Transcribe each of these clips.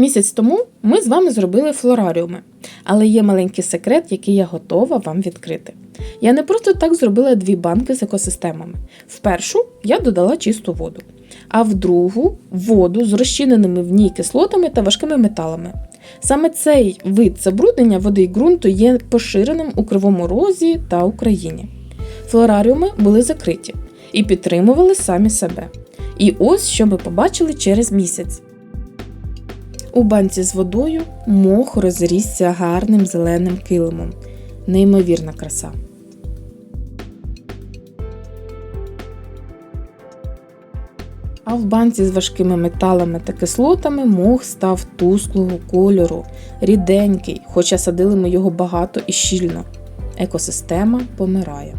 Місяць тому ми з вами зробили флораріуми, але є маленький секрет, який я готова вам відкрити. Я не просто так зробила дві банки з екосистемами. В першу я додала чисту воду, а в другу воду з розчиненими в ній кислотами та важкими металами. Саме цей вид забруднення води й ґрунту є поширеним у Кривому Розі та Україні. Флораріуми були закриті і підтримували самі себе. І ось що ми побачили через місяць. У банці з водою мох розрісся гарним зеленим килимом. Неймовірна краса. А в банці з важкими металами та кислотами мох став тусклого кольору, ріденький, хоча садили ми його багато і щільно. Екосистема помирає.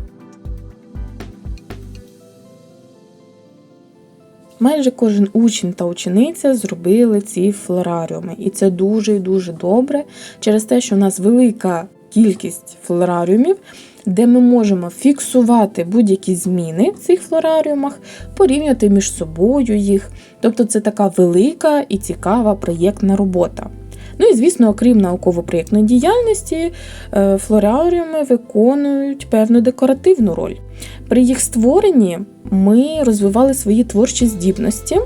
Майже кожен учень та учениця зробили ці флораріуми, і це дуже і дуже добре через те, що у нас велика кількість флораріумів, де ми можемо фіксувати будь-які зміни в цих флораріумах, порівняти між собою їх. Тобто це така велика і цікава проєктна робота. Ну і звісно, окрім науково-проєктної діяльності, е, флораріуми виконують певну декоративну роль. При їх створенні ми розвивали свої творчі здібності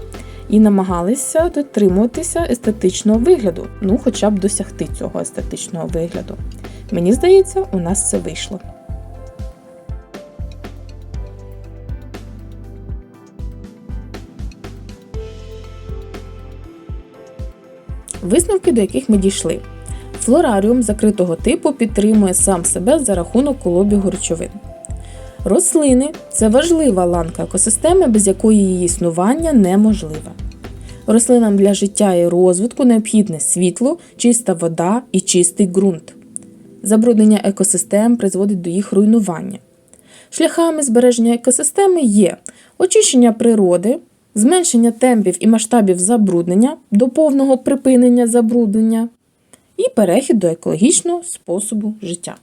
і намагалися дотримуватися естетичного вигляду, ну хоча б досягти цього естетичного вигляду. Мені здається, у нас це вийшло. Висновки, до яких ми дійшли. Флораріум закритого типу підтримує сам себе за рахунок колобігу речовин. Рослини це важлива ланка екосистеми, без якої її існування неможливе. Рослинам для життя і розвитку необхідне світло, чиста вода і чистий ґрунт. Забруднення екосистем призводить до їх руйнування. Шляхами збереження екосистеми є очищення природи, зменшення темпів і масштабів забруднення до повного припинення забруднення і перехід до екологічного способу життя.